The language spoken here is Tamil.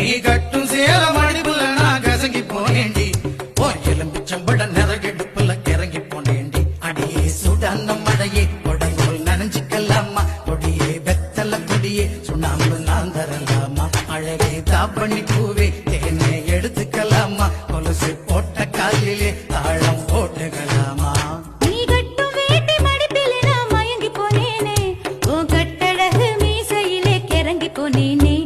நீ கட்டும் சேல மடிப்புல நான் கசங்கி போனேண்டி போய் எலும்பிச்சம்பட நிறகெடுப்புல கிறங்கி போனேண்டி அடியே சுடான மழையே கொடையோல் நனைஞ்சுக்கலாமா? கொடியே வெத்தல கொடியே சுண்ணாம்பு நான் தரலாமா? அழகே தாப்பண்ணி பூவே தேனே எடுத்துக்கலாமா? கொலுசு போட்ட காலிலே தாழம் போட்டுக்கலாமா? போனேனே.